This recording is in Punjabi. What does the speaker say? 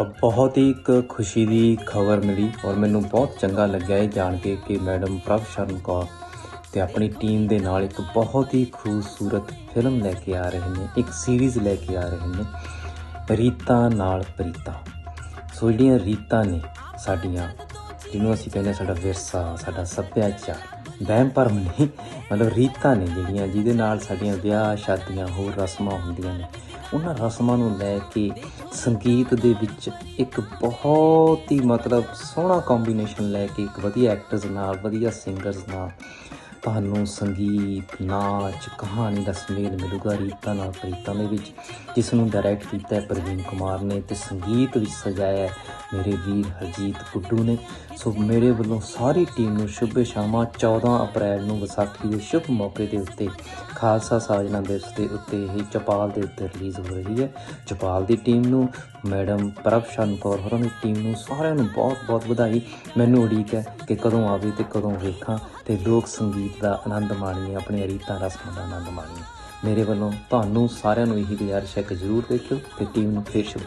ਅ, ਬਹੁਤ ਹੀ ਇੱਕ ਖੁਸ਼ੀ ਦੀ ਖਬਰ ਮਿਲੀ ਔਰ ਮੈਨੂੰ ਬਹੁਤ ਚੰਗਾ ਲੱਗਿਆ ਇਹ ਜਾਣ ਕੇ ਕਿ ਮੈਡਮ ਪ੍ਰਭ ਸ਼ਰਨ ਕੌਰ ਤੇ ਆਪਣੀ ਟੀਮ ਦੇ ਨਾਲ ਇੱਕ ਬਹੁਤ ਹੀ ਖੂਬਸੂਰਤ ਫਿਲਮ ਲੈ ਕੇ ਆ ਰਹੇ ਨੇ ਇੱਕ ਸੀਰੀਜ਼ ਲੈ ਕੇ ਆ ਰਹੇ ਨੇ ਰੀਤਾਂ ਨਾਲ ਪ੍ਰੀਤਾਂ। ਸੋ ਜਿਹੜੀਆਂ ਰੀਤਾਂ ਨੇ ਸਾਡੀਆਂ ਜਿਹਨੂੰ ਅਸੀਂ ਕਹਿੰਦੇ ਸਾਡਾ ਵਿਰਸਾ ਸਾਡਾ ਸੱਭਿਆਚਾਰ ਵਹਿਮ ਭਰਮ ਨਹੀਂ ਮਤਲਬ ਰੀਤਾਂ ਨੇ ਜਿਹੜੀਆਂ ਜਿਹਦੇ ਨਾਲ ਸਾਡੀਆਂ ਵਿਆਹ ਸ਼ਾਦੀਆਂ ਹੋਰ ਰਸਮਾਂ ਹੁੰਦੀਆਂ ਨੇ। ਉਹਨਾਂ ਰਸਮਾਂ ਨੂੰ ਲੈ ਕੇ ਸੰਗੀਤ ਦੇ ਵਿੱਚ ਇੱਕ ਬਹੁਤ ਹੀ ਮਤਲਬ ਸੋਹਣਾ ਕੰਬੀਨੇਸ਼ਨ ਲੈ ਕੇ ਇੱਕ ਵਧੀਆ ਐਕਟਰਸ ਨਾਲ, ਵਧੀਆ ਸਿੰਗਰਸ ਨਾਲ ਤੁਹਾਨੂੰ ਸੰਗੀਤ, ਨਾਚ, ਕਹਾਣੀ ਦਾ ਸੁਮੇਲ ਮਿਲੂਗਾ ਰੀਤਾਂ ਨਾਲ ਪ੍ਰੀਤਾਂ ਦੇ ਵਿੱਚ, ਜਿਸ ਨੂੰ ਡਾਇਰੈਕਟ ਕੀਤਾ ਹੈ ਪ੍ਰਵੀਨ ਕੁਮਾਰ ਨੇ ਤੇ ਸੰਗੀਤ ਵਿੱਚ ਸਜਾਇਆ ਮੇਰੇ ਵੀਰ ਹਰਜੀਤ ਕੁੱਡੂ ਨੇ। ਸੋ ਮੇਰੇ ਵੱਲੋਂ ਸਾਰੀ ਟੀਮ ਨੂੰ ਸ਼ੁਭ ਸ਼ਾਮਾਂ 14 ਅਪ੍ਰੈਲ ਨੂੰ ਵਿਸਾਖੀ ਦੇ ਸ਼ੁਭ ਮੌਕੇ ਦੇ ਉੱਤੇ, ਖਾਲਸਾ ਸਾਜਨਾ ਦਿਵਸ ਦੇ ਉੱਤੇ ਇਹ ਚਪਾਲ ਦੇ ਉੱਤੇ ਰਿਲੀਜ਼ ਹੋ ਰਹੀ ਹੈ। ਚਪਾਲ ਦੀ ਟੀਮ ਨੂੰ, ਮੈਡਮ ਪ੍ਰਭ ਸ਼ਰਨ ਕੌਰ ਹੋਰਾਂ ਦੀ ਟੀਮ ਨੂੰ ਸਾਰਿਆਂ ਨੂੰ ਬਹੁਤ ਬਹੁਤ ਵਧਾਈ। ਮੈਨੂੰ ਉਡੀਕ ਹੈ ਕਿ ਕਦੋਂ ਆਵੇ ਤੇ ਕਦੋਂ ਵੇਖਾਂ ਤੇ ਲੋਕ ਸੰਗੀਤ ਦਾ ਆਨੰਦ ਮਾਣੀਏ, ਆਪਣੀਆਂ ਰੀਤਾਂ, ਰਸਮਾਂ ਦਾ ਆਨੰਦ ਮਾਣੀਏ। ਮੇਰੇ ਵੱਲੋਂ ਤੁਹਾਨੂੰ ਸਾਰਿਆਂ ਨੂੰ ਇਹੀ ਗੁਜ਼ਾਰਿਸ਼ ਹੈ ਕਿ ਜ਼ਰੂਰ ਦੇਖਿਓ ਤੇ ਟੀਮ ਨੂੰ ਫੇਰ ਸ਼ੁਭ